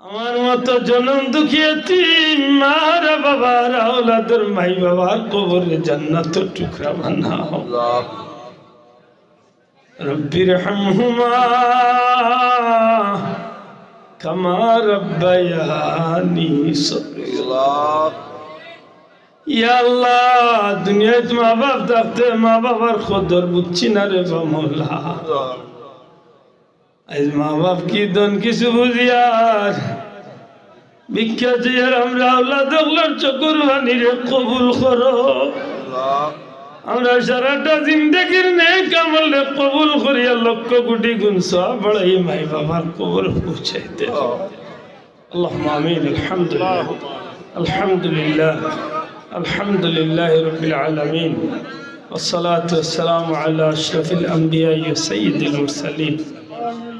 আমার মতো জনম দুঃখিয়াতি মার বাবার আওলাদের মাই বাবার কবরে জান্নাত টুকরা বানাও রব্বির দুনিয়ায় মা বাপ থাকতে মা বাবার খদর বুঝছি না রে বামলা আজ মা বাপ কি দন কিছু বুঝিয়ার ভিক্ষা চেয়ার আমরা আল্লাহ দগলার চকুর বানি রে কবুল করো আমরা সারাটা জিন্দগির নেক আমল রে কবুল করিয়া লক্ষ কোটি গুণ সব বড়াই মাই বাবার কবর পৌঁছাইতে اللهم امين الحمد لله الحمد لله الحمد لله رب العالمين والصلاة والسلام على أشرف الأنبياء وسيد المرسلين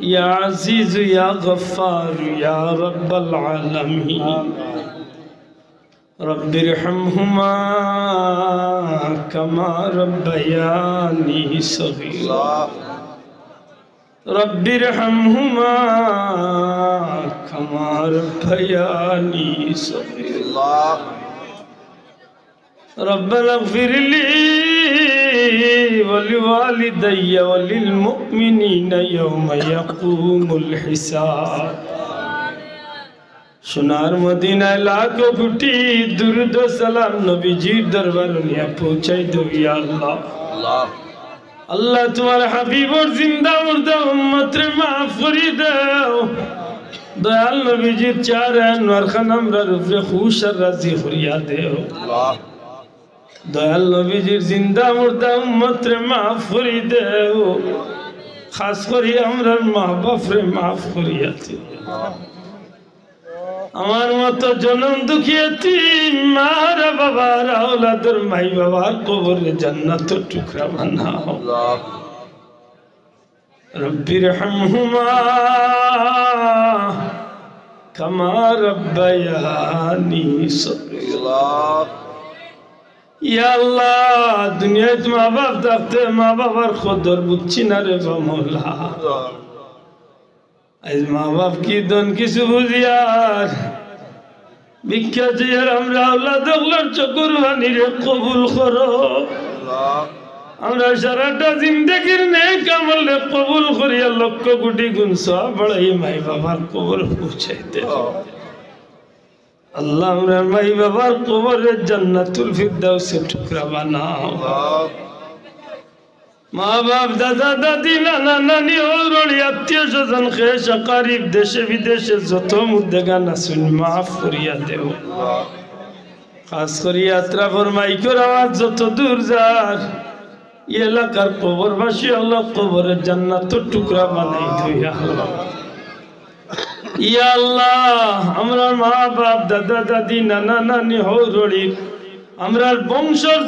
يا عزيز يا غفار يا رب العالمين. رب ارحمهما كما ربياني صغيرا. رب ارحمهما كما ربياني صغيرا. ربنا اغفر لي ولوالدي وللمؤمنين يوم يقوم الحساب সোনার মদিনায় লাখো কোটি দুরুদ সালাম নবীজির দরবার নিয়ে পৌঁছাই দেবি আল্লাহ আল্লাহ তোমার হাবিবর জিন্দা মুর্দা উম্মতরে মাফ করি দাও দয়াল নবীজির চার আনোয়ার খান আমরা রূপরে খুশ আর রাজি করিয়া দেও দয়াল নবীজির জিন্দা মুর্দা উম্মতরে মাফ করি দেও। খাস করি আমরা মা বাপরে মাফ করিয়া দেও আমার মতো জনম দুঃখিয়াতি মার বাবার আওলাদের মাই বাবার কবরে জান্নাত টুকরা বানাও। রব্বির হামহুমা কামা রব্বায়ানি ইয়া আল্লাহ, দুনিয়ায় মা বাপ থাকতে মা বাবার খদর বুঝছি না রে আজ মা বাপ কি দন কিছু বুঝিয়ার চেয়ার আমরা আল্লাহ দগলার চকুর রে কবুল করো। আমরা সারাটা জিন্দগির নেক আমল রে কবুল করিয়া লক্ষ কোটি গুণ সব বড়াই মাই বাবার কবর পৌঁছাইতে। আল্লাহ আমরা মাই বাবার কবরের জান্নাতুল ফিরদাউসে টুকরা বানাও। মা বাপ দাদা দাদি নানা নানি ওরলি আত্মীয় স্বজন খেয়ে সকারিব দেশে বিদেশে যত মুদ্দেগান আসুন মাফ করিয়া দেও। খাস করি যাত্রা ফরমাইকর আওয়াজ যত দূর যার এলাকার কবরবাসী আল্লাহ কবরের জান্নাত টুকরা বানাই ধুইয়া আল্লাহ আল্লাহ মা বাপ দাদা নানা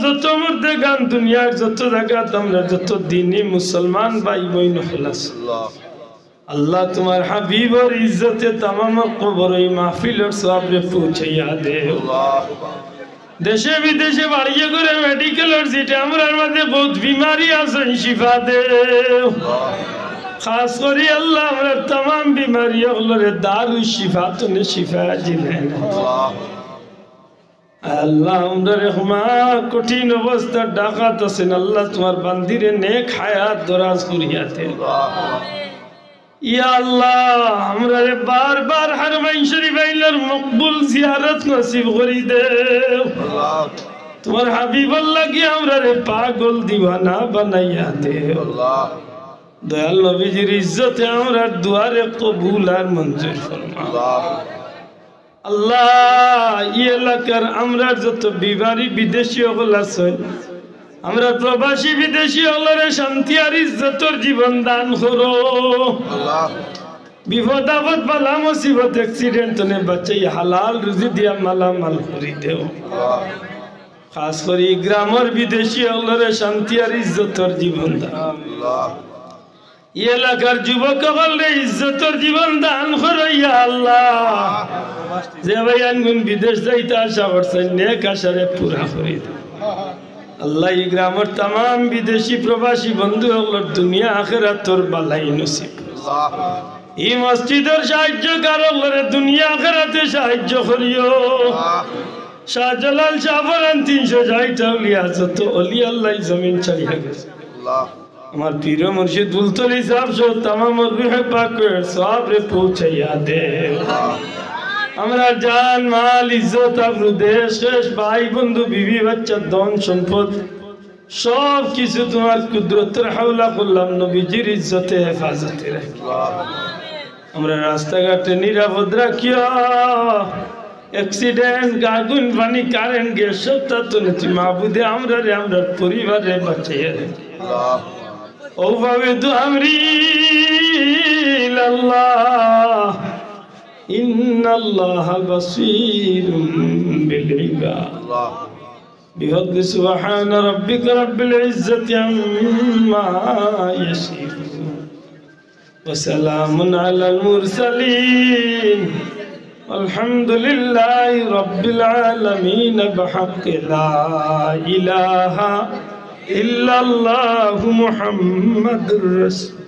যত মধ্যে গান যত আমরা যত আল্লাহ তোমার হাবিবর ইজ্জতে তামাম কবর সবরে পৌঁছাইয়া দে। দেশে বিদেশে বাড়িয়ে করে মেডিকেলের সিটে আমরা মাঝে বহুত বিমারি আছেন শিফা দে। খাস করে আল্লাহ আমরা তাম বিমারি ওগুলোরে দারু শিফা তো শিফা দিলেন। আল্লাহ। আমরা রেহমা কঠিন অবস্থা ডাকাত আছেন। আল্লাহ তোমার বান্দিরে নেক হায়াত দরাজ করিয়াতে ইয়া আল্লাহ আমরা বারবার হারমাইন শরীফ আইলার মকবুল জিয়ারত নসিব করি দে। তোমার হাবিব আল্লাহ কি আমরা রে পাগল দিওয়ানা বানাইয়া দে। দয়াল নবীজির ইজ্জতে আমরা দুয়ারে কবুল আর মঞ্জুর ফরমা আল্লাহ ই এলাকার আমরা যত বিবারি বিদেশি হল আছেন আমরা প্রবাসী বিদেশি হলরে শান্তি আর ইজ্জতর জীবন দান করো। বিপদ আপদ বালা মুসিবত অ্যাক্সিডেন্ট নে বাচ্চাই হালাল রুজি দিয়া মালামাল করি দেও। খাস করে গ্রামের বিদেশি হলরে শান্তি আর ইজ্জতর জীবন দান। এই এলাকার যুবক হলে ইজ্জতর জীবন দান করইয়া আল্লাহ। যে ভাই আনগুন বিদেশ যাইতে আশা করছেন নেক আশারে পুরা করে আল্লাহ এই গ্রামের তাম বিদেশি প্রবাসী বন্ধু হলর দুনিয়া আখেরা তোর বালাই নসিব। এই মসজিদের সাহায্য কারও দুনিয়া আখেরাতে সাহায্য করিও। শাহজালাল শাহরান তিনশো ষাট অলিয়া, যত অলি আল্লাহ জমিন ছাড়িয়া গেছে। আমার পীর মুর্শিদ বুলতলি সাহেব সহ তামাম রুহে পাকের সব রে পৌঁছাইয়া দে। আমরা জান, মাল, ইজ্জত আবরু দেশ শেষ ভাই, বন্ধু, বিবি, বাচ্চা, ধন, সম্পদ, সব কিছু তোমার কুদরতের হাওলা করলাম নবীজির ইজ্জতে, হেফাজতে রাখি আমরা রাস্তাঘাটে নিরাপদ রাখিয়া, অ্যাক্সিডেন্ট আগুন পানি, কারেন্ট, গ্যাস, সব তো নেছি মাহবুদে আমরা রে আমরা পরিবারে বাঁচাইয়া রাখি وفوض أمري إلى الله إن الله بصير بالعباد بفضل سبحان ربك رب العزة عما يصفون وسلام على المرسلين والحمد لله رب العالمين بحق لا إله إلا الله محمد رسول